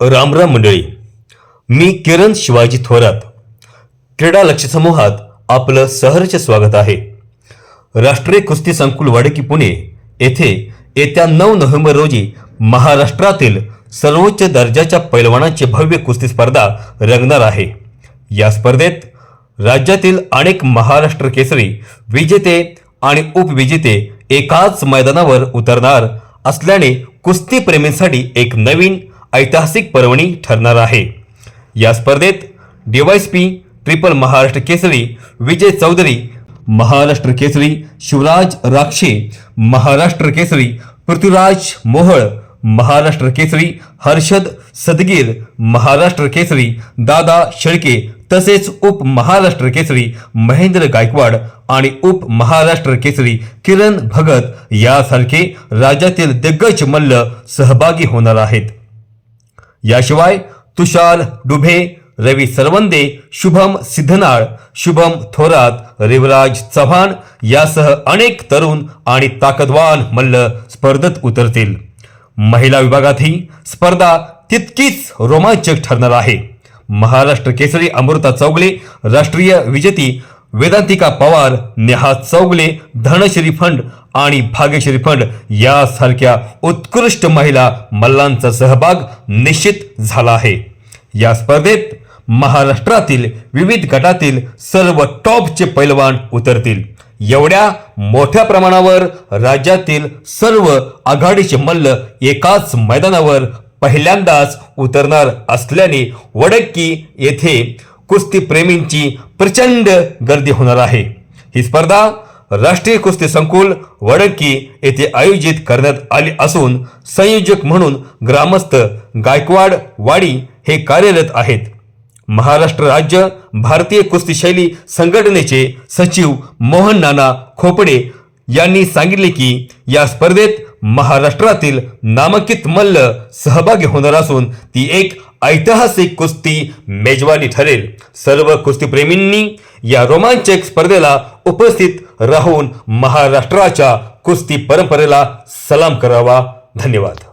रामराम मंडळी. मी किरण शिवाजी थोरात. क्रीडा लक्ष समूहात आपलं सहर्ष स्वागत आहे. राष्ट्रीय कुस्ती संकुल वाडकी पुणे येथे येत्या नऊ नोव्हेंबर रोजी महाराष्ट्रातील सर्वोच्च दर्जाच्या पैलवानांची भव्य कुस्ती स्पर्धा रंगणार आहे. या स्पर्धेत राज्यातील अनेक महाराष्ट्र केसरी विजेते आणि उपविजेते एकाच मैदानावर उतरणार असल्याने कुस्तीप्रेमींसाठी एक नवीन ऐतिहासिक पर्वणी ठरणार आहे. या स्पर्धेत डीवायसपी ट्रिपल महाराष्ट्र केसरी विजय चौधरी महाराष्ट्र केसरी शिवराज राक्षे महाराष्ट्र केसरी पृथ्वीराज मोहळ महाराष्ट्र केसरी हर्षद सदगीर महाराष्ट्र केसरी दादा शेळके तसेच उप महाराष्ट्र केसरी महेंद्र गायकवाड आणि उप महाराष्ट्र केसरी किरण भगत यासारखे राज्यातील दिग्गज मल्ल सहभागी होणार आहेत. याशिवाय तुषार डुभे रवी सरवंदे शुभम सिद्धनाळ शुभम थोरात रिवराज चव्हाण यासह अनेक तरुण आणि ताकदवान मल्ल स्पर्धेत उतरतील. महिला विभागातही स्पर्धा तितकीच रोमांचक ठरणार आहे. महाराष्ट्र केसरी अमृता चौगले राष्ट्रीय विजेती वेदांतिका पवार नेहा चौगले धनश्री फंड आणि भाग्यश्री फंड यासारख्या उत्कृष्ट महिला मल्लांचा सहभाग निश्चित झाला आहे. या स्पर्धेत महाराष्ट्रातील विविध गटातील सर्व टॉपचे पैलवान उतरतील. एवढ्या मोठ्या प्रमाणावर राज्यातील सर्व आघाडीचे मल्ल एकाच मैदानावर पहिल्यांदाच उतरणार असल्याने वडक्की येथे कुस्ती प्रेमींची प्रचंड गर्दी होणार आहे. ही स्पर्धा राष्ट्रीय कुस्ती संकुल वडकी येथे आयोजित करण्यात आली असून संयोजक म्हणून ग्रामस्थ गायकवाड वाडी हे कार्यरत आहेत. महाराष्ट्र राज्य भारतीय कुस्ती शैली संघटनेचे सचिव मोहन नाना खोपडे यांनी सांगितले की या स्पर्धेत महाराष्ट्रातील नामांकित मल्ल सहभागी होणार असून ती एक ऐतिहासिक कुस्ती मेजवानी ठरेल. सर्व कुस्तीप्रेमींनी या रोमांचक स्पर्धेला उपस्थित राहून महाराष्ट्राच्या कुस्ती परंपरेला सलाम करावा. धन्यवाद.